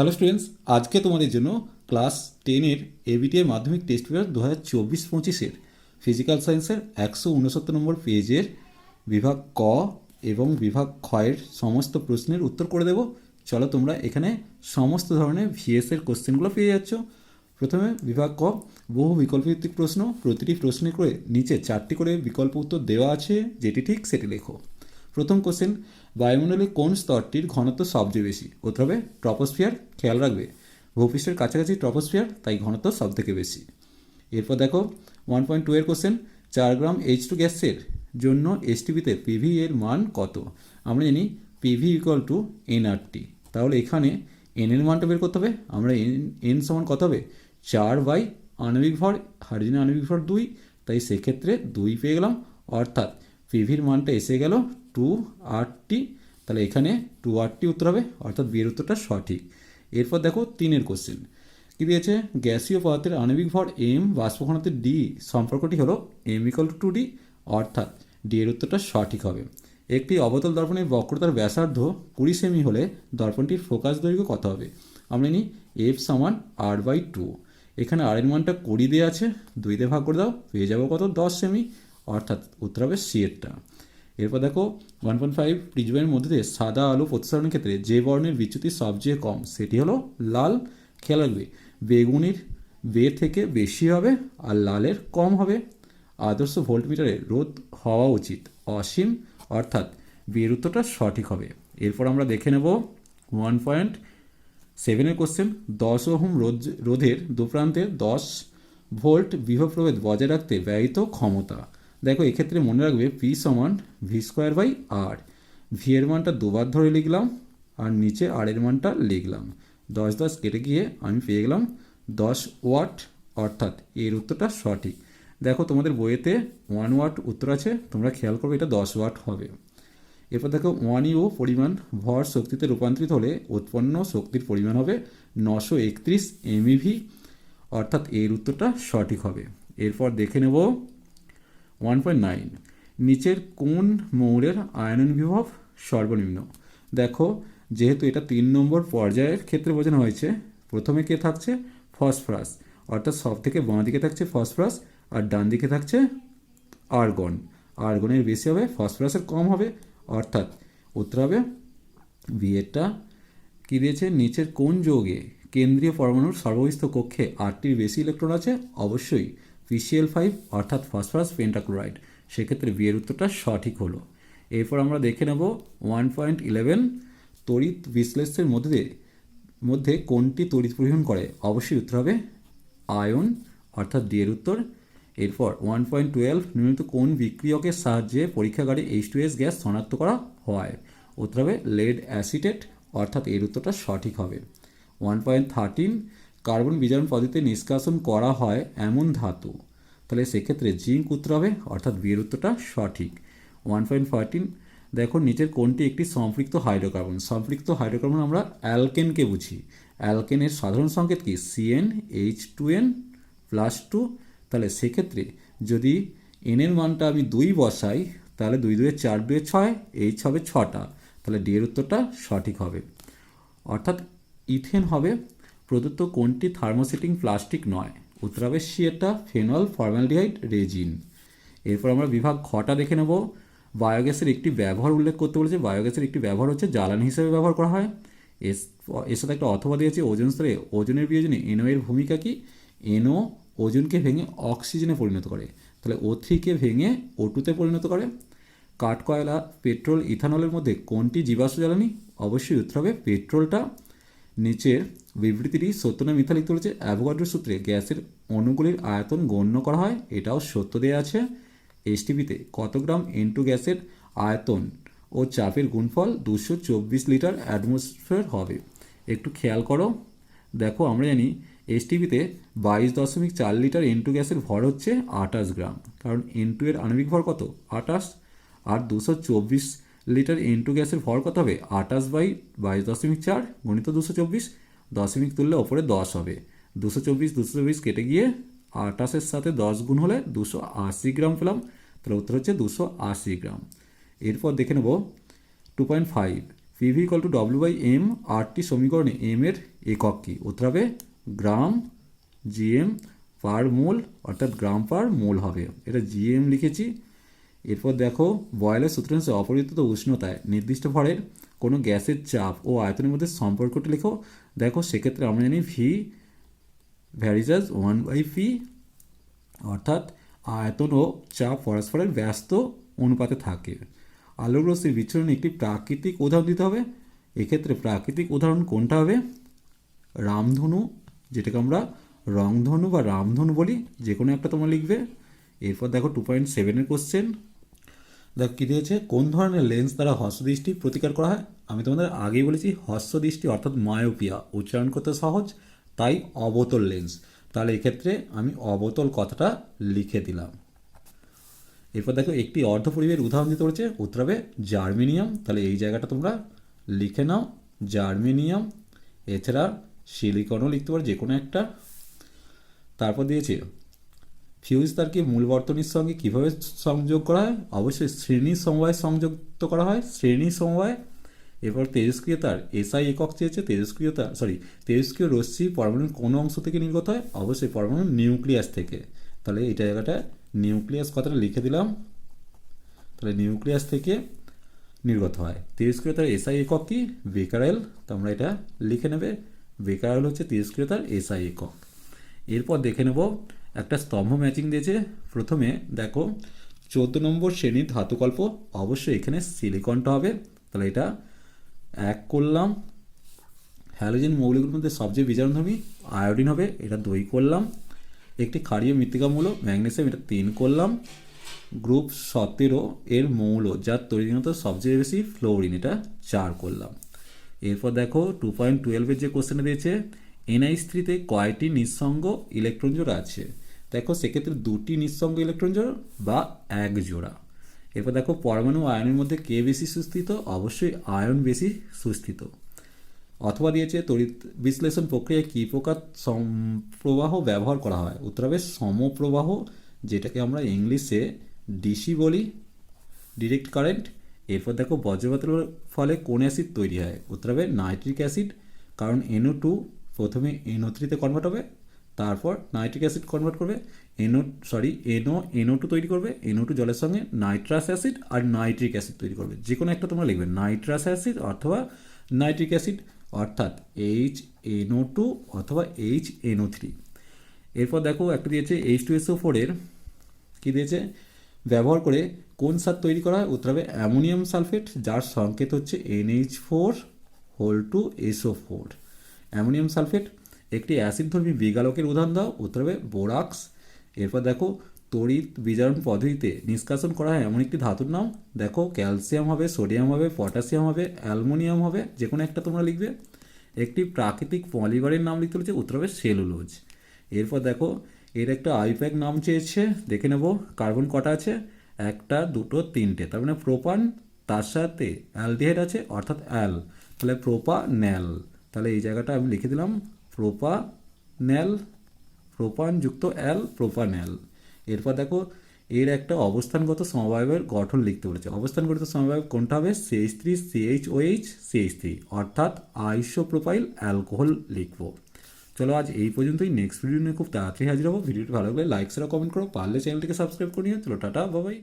Hello students, আজকে তোমাদের জন্য ক্লাস টেনের এবিটিআই মাধ্যমিক টেস্ট পেপার দু হাজার চব্বিশ পঁচিশের ফিজিক্যাল সায়েন্সের একশো উনসত্তর নম্বর পেজের বিভাগ ক এবং বিভাগ ক্ষয়ের সমস্ত প্রশ্নের উত্তর করে দেব। চলো তোমরা এখানে সমস্ত ধরনের ভিএসের কোশ্চেনগুলো পেয়ে যাচ্ছ। প্রথমে বিভাগ ক, বহু বিকল্পভিত্তিক প্রশ্ন, প্রতিটি প্রশ্নে করে নিচে চারটি করে বিকল্প উত্তর দেওয়া আছে, যেটি ঠিক সেটি লেখো। প্রথম কোশ্চেন বায়ুমণ্ডলে কোন স্তরটির ঘনত্ব সবচেয়ে বেশি? উত্তর হবে ট্রপোস্ফিয়ার খেয়াল রাখবে। ভূপৃষ্ঠের কাছাকাছি ট্রপোস্ফিয়ার তাই ঘনত্ব সব থেকে বেশি। এরপর দেখো ওয়ান পয়েন্ট টু এর কোশ্চেন চার গ্রাম এইচ টু গ্যাসের জন্য এসটিভিতে পিভি এর মান কত? আমরা জানি পিভি ইকুয়াল টু এনআরটি তাহলে এখানে এন এর মানটা বের করতে হবে। আমরা এন এন সমান কত হবে? চার বাই আণবিক ভর হাইড্রোজেন আণবিক ভর দুই, তাই সেক্ষেত্রে দুই পেয়ে গেলাম। অর্থাৎ পিভির মানটা এসে গেল টু আটটি তাহলে এখানে টু আটটি উত্তর হবে, অর্থাৎ বিয়ের উত্তরটা সঠিক। এরপর দেখো তিনের কোশ্চেন কী দিয়েছে? গ্যাসীয় পদার্থের আণবিক ভর এম বাষ্প ডি সম্পর্কটি হলো এম ইকাল টু ডি অর্থাৎ ডি এর উত্তরটা সঠিক হবে। একটি অবতল দর্পণের বক্রতার ব্যাসার্ধ কুড়ি সেমি হলে দর্পণটির ফোকাস দৈর্ঘ্য কত হবে? আমরা নিই এফ সমান আর বাই টু এখানে আর এর মানটা কুড়ি দিয়ে আছে, দুই দিয়ে ভাগ করে দাও, পেয়ে যাব কত? দশ সেমি। অর্থাৎ উত্তর হবে সি এরটা এরপর দেখো ওয়ান পয়েন্ট ফাইভ প্রিজমের মধ্যে সাদা আলো প্রতিসরণের ক্ষেত্রে যে বর্ণের বিচ্যুতি সবচেয়ে কম, সেটি হলো লাল খেয়াল রাখবে। বেগুনির বে থেকে বেশি হবে আর লালের কম হবে। আদর্শ ভোল্টমিটারে রোধ হওয়া উচিত, অসীম, অর্থাৎ বিয়ের উত্তরটা সঠিক হবে। এরপর আমরা দেখে নেব ওয়ান পয়েন্ট সেভেনের কোশ্চেন দশ ওহম রোধ, রোধের দুপ্রান্তে দশ ভোল্ট বিভব প্রভেদ বজায় রাখতে ব্যয়িত ক্ষমতা। দেখো, এক্ষেত্রে মনে রাখবে পি সমান V square by R V এর মানটা দুবার ধরে লিখলাম, আর নিচে আর এর মানটা লিখলাম। দশ দশ কেটে গিয়ে আমি পেয়ে গেলাম দশ ওয়াট, অর্থাৎ এর উত্তরটা সঠিক। দেখো, তোমাদের বইয়েতে ওয়ান ওয়াট উত্তর আছে, তোমরা খেয়াল করবে এটা দশ ওয়াট হবে। এরপর দেখো ওয়ান ইউ পরিমাণ ভর শক্তিতে রূপান্তরিত হলে উৎপন্ন শক্তির পরিমাণ হবে নশো একত্রিশ এমইভি অর্থাৎ এর উত্তরটা সঠিক হবে। এরপর দেখে নেব ওয়ান পয়েন্ট নাইন নিচের কোন মৌরের আয়নন বিভব সর্বনিম্ন? দেখো, যেহেতু এটা তিন নম্বর পর্যায়ের ক্ষেত্রে বোঝানো হয়েছে, প্রথমে কে থাকছে? ফসফরাস। অর্থাৎ সব থেকে বাঁ দিকে থাকছে ফসফরাস আর ডান দিকে থাকছে আর্গন। আর্গনের বেশি হবে, ফসফরাসের কম হবে। অর্থাৎ উত্তর হবে বিয়েরটা কী দিয়েছে? নিচের কোন যৌগে কেন্দ্রীয় পরমাণুর সর্ববিস্ত কক্ষে আটটির বেশি ইলেকট্রন আছে? অবশ্যই পিসিএল ফাইভ অর্থাৎ ফসফরাস পেন্টাক্লোরাইড। সেক্ষেত্রে বিয়ের উত্তরটা সঠিক হলো। এরপর আমরা দেখে নেব ওয়ান পয়েন্ট ইলেভেন তড়িৎ বিশ্লেষের মধ্যে মধ্যে কোনটি তড়িৎ পরিবহন করে? অবশ্যই উত্তর হবে আয়ন, অর্থাৎ ডি এর উত্তর। এরপর ওয়ান পয়েন্ট টুয়েলভ নির্মিত কোন বিক্রিয়কের সাহায্যে পরীক্ষাগারে এইচ টু এস গ্যাস শনাক্ত করা হয়? উত্তর হবে লেড অ্যাসিটেট, অর্থাৎ এর উত্তরটা সঠিক হবে। ওয়ান পয়েন্ট থার্টিন কার্বন বিজারণ পদ্ধতিতে নিষ্কাশন করা হয় এমন ধাতু। তাহলে সেক্ষেত্রে জিঙ্ক উত্তর হবে, অর্থাৎ বিয়ের উত্তরটা সঠিক। ওয়ান পয়েন্ট ফোরটিন দেখো নিচের কোনটি একটি সম্পৃক্ত হাইড্রোকার্বন। সম্পৃক্ত হাইড্রোকার্বন আমরা অ্যালকেনকে বুঝি। অ্যালকেনের সাধারণ সংকেত কি? CN H two N plus two তাহলে সেক্ষেত্রে যদি এনের মানটা আমি দুই বসাই, তাহলে দুই দুয়ে চার দুয়ে ছয় এইচ হবে ছটা। তাহলে ডি এর উত্তরটা সঠিক হবে। অর্থাৎ ইথেন হবে প্রদত্ত কোনটি থার্মোসেটিং প্লাস্টিক নয়? উত্তর হবে ফেনল ফর্মালডিহাইড রেজিন। এরপর আমরা বিভাগ খটা দেখে নেব। বায়োগ্যাসের একটি ব্যবহার উল্লেখ করতে বলেছে। বায়োগ্যাসের একটি ব্যবহার হচ্ছে জ্বালানি হিসেবে ব্যবহার করা হয়। এর এর সাথে একটা অথবা দিয়েছে, ওজন স্তরে। ওজনের বিয়োজনে এনও এর ভূমিকা কি? এনও ওজনকে ভেঙে অক্সিজেনে পরিণত করে। তাহলে ও থ্রিকে ভেঙে ও টুতে পরিণত করে। কাঠকয়লা, পেট্রোল, ইথানলের মধ্যে কোনটি জীবাশ্ম জ্বালানি? অবশ্যই উত্তর হবে পেট্রোলটা। নিচের বিবৃতিটি সত্য না মিথ্যা লিখতে বলেছে অ্যাভোগাড্রো সূত্রে গ্যাসের অণুগুলির আয়তন গণ্য করা হয়, এটাও সত্য দেওয়া আছে। এসটিভিতে কত গ্রাম এনটু গ্যাসের আয়তন ও চাপের গুণফল দুশো চব্বিশ লিটার অ্যাটমসফিয়ার হবে? একটু খেয়াল করো। দেখো, আমরা জানি এসটিভিতে বাইশ দশমিক চার লিটার এনটু গ্যাসের ভর হচ্ছে আটাশ গ্রাম। কারণ এনটু এর আণবিক ভর কত? আটাশ আর দুশো চব্বিশ লিটার এনটু গ্যাসের ভর কত হবে? আটাশ বাই বাইশ দশমিক চার গণিত দুশো চব্বিশ দশমিক তুললে ওপরে দশ হবে। দুশো চব্বিশ দুশো চব্বিশ কেটে গিয়ে আটাশের সাথে দশ গুণ হলে দুশো আশি গ্রাম পেলাম। তাহলে উত্তর হচ্ছে দুশো আশি গ্রাম। এরপর দেখে নেব two point five PV equal to W by M আটটি সমীকরণে এম এর একক কী? উত্তর হবে গ্রাম জিএম পার মোল অর্থাৎ গ্রাম পার মোল হবে। এটা জিএম লিখেছি। এরপর দেখো, বয়লের সূত্রাংশে অপরিচিত উষ্ণতায় নির্দিষ্ট ভরের কোনো গ্যাসের চাপ ও আয়তনের মধ্যে সম্পর্কটি লেখো। দেখো, সেক্ষেত্রে আমরা জানি V varies as one by P অর্থাৎ আয়তন ও চাপ পরস্পরের ব্যস্ত অনুপাতে থাকে। আলোক রশ্মির বিচ্ছুরণে একটি প্রাকৃতিক উদাহরণ দিতে হবে। এক্ষেত্রে প্রাকৃতিক উদাহরণ কোনটা হবে? রামধনু, যেটাকে আমরা রংধনু বা রামধনু বলি যে কোনো একটা তোমরা লিখবে। এরপর দেখো টু পয়েন্ট সেভেনের কোশ্চেন দেখো, কী দিয়েছে? কোন ধরনের লেন্স দ্বারা হস্যদৃষ্টি প্রতিকার করা হয়? আমি তোমাদের আগেই বলেছি হস্যদৃষ্টি অর্থাৎ মায়োপিয়া। উচ্চারণ করতে সহজ, তাই অবতল লেন্স। তাহলে এক্ষেত্রে আমি অবতল কথাটা লিখে দিলাম। এরপর দেখো, একটি অর্ধ অর্ধপরিবের উদাহরণ দিতে বলেছে, উত্তর হবে জার্মেনিয়াম। তাহলে এই জায়গাটা তোমরা লিখে নাও, জার্মেনিয়াম। এছাড়া সিলিকনও লিখতে পারো যে কোনো একটা। তারপর দিয়েছে ফিউজ তারকে মূল বর্তনীর সঙ্গে কীভাবে সংযোগ করা হয়? অবশ্যই শ্রেণি সমবায় সংযুক্ত করা হয়। শ্রেণি সমবায়, এরপর তেজস্ক্রিয়তার এসআই একক চেয়েছে তেজস্ক্রিয়তা সরি তেজস্ক্রিয় রশ্মি পরমাণুর কোন অংশ থেকে নির্গত হয়? অবশ্যই পরমাণুর নিউক্লিয়াস থেকে। তাহলে এই জায়গাটা নিউক্লিয়াস কথাটা লিখে দিলাম। তাহলে নিউক্লিয়াস থেকে নির্গত হয়। তেজস্ক্রিয়তার এসআই একক কি? বেকারেল তোমরা এটা লিখে নেবে। বেকারেল হচ্ছে তেজস্ক্রিয়তার এসআই একক। এরপর দেখে নেব একটা স্তম্ভ ম্যাচিং দিয়েছে। প্রথমে দেখো, চোদ্দ নম্বর শ্রেণির ধাতুকল্প অবশ্যই এখানে সিলিকনটা হবে। তাহলে এটা এক করলাম। হ্যালোজেন মৌলিকগুলোর মধ্যে সবচেয়ে বিজারণধর্মী আয়োডিন হবে, এটা দুই করলাম। একটি ক্ষারীয় মৃত্তিকা মৌল ম্যাগনেসিয়াম এটা তিন করলাম। গ্রুপ সতেরো এর মৌল, যার তৈরিগত সবচেয়ে বেশি ফ্লোরিন এটা চার করলাম। এরপর দেখো টু পয়েন্ট টুয়েলভের যে কোশ্চেনে দিয়েছে এনআইস থ্রিতে কয়টি নিঃসঙ্গ ইলেকট্রন জোড়া আছে? দেখো, সেক্ষেত্রে দুটি নিঃসঙ্গ ইলেকট্রন জোড়া বা এক জোড়া। এরপর দেখো, পরমাণু আয়নের মধ্যে কে বেশি সুস্থিত? অবশ্যই আয়ন বেশি সুস্থিত। অথবা দিয়েছে, তড়িৎ বিশ্লেষণ প্রক্রিয়ায় কী প্রকার প্রবাহ ব্যবহার করা হয়? উত্তর হবে সমপ্রবাহ, যেটাকে আমরা ইংলিশে ডিসি বলি, ডিরেক্ট কারেন্ট। এরপর দেখো, বজ্রপাতের ফলে কোন অ্যাসিড তৈরি হয়? উত্তর হবে নাইট্রিক অ্যাসিড, কারণ এনও টু প্রথমে এনও থ্রিতে কনভার্ট হবে, তারপর নাইট্রিক অ্যাসিড কনভার্ট করবে NO sorry NO NO two তৈরি করবে এনও টু জলের সঙ্গে নাইট্রাস অ্যাসিড আর নাইট্রিক অ্যাসিড তৈরি করবে। যে কোনো একটা তোমরা লিখবে নাইট্রাস অ্যাসিড অথবা নাইট্রিক অ্যাসিড অর্থাৎ এইচ এনও টু অথবা এইচ এনও থ্রি এরপর দেখো একটা দিয়েছে এইচ টু এসও ফোরের কী দিয়েছে? ব্যবহার করে কোন সার তৈরি করা হয়? উত্তর হবে অ্যামোনিয়াম সালফেট, যার সংকেত হচ্ছে NH four whole two SO four ammonium sulphate, একটি অ্যাসিডধর্মী বিগালকের উদাহরণ দাও। উত্তর হবে বোরাক্স। এরপর দেখো, তড়িৎ বিজারণ পদ্ধতিতে নিষ্কাশন করা হয় এমন একটি ধাতুর নাম। দেখো, ক্যালসিয়াম হবে, সোডিয়াম হবে, পটাশিয়াম হবে, অ্যালমোনিয়াম হবে, যে কোনো একটা তোমরা লিখবে। একটি প্রাকৃতিক পলিমারের নাম লিখতে বলেছে উত্তর হবে সেলুলোজ। এরপর দেখো, এর একটা আইপ্যাক নাম চেয়েছে, দেখে নেব, কার্বন কটা আছে? একটা, দুটো, তিনটে। তার মানে প্রোপান, তার সাথে অ্যালডিহাইড আছে, অর্থাৎ অ্যাল। তাহলে প্রোপা ন্যাল তাহলে এই জায়গাটা আমি লিখে দিলাম প্রোপা ন্যাল প্রোপান যুক্ত অ্যাল প্রোপান্যাল এরপর দেখো, এর একটা অবস্থানগত সমবায়ের গঠন লিখতে বলেছে। অবস্থানগত সমবায় কোনটা হবে? CH three CH OH CH three অর্থাৎ আইসো প্রোফাইল অ্যালকোহল লিখব। চলো আজ এই পর্যন্তই। নেক্সট ভিডিও নিয়ে খুব তাড়াতাড়ি হাজির হব। ভিডিওটি ভালো লাগলে লাইক সেরা কমেন্ট করো। পারলে চ্যানেলটিকে সাবস্ক্রাইব করে নিও। চলো, টাটা বাবাই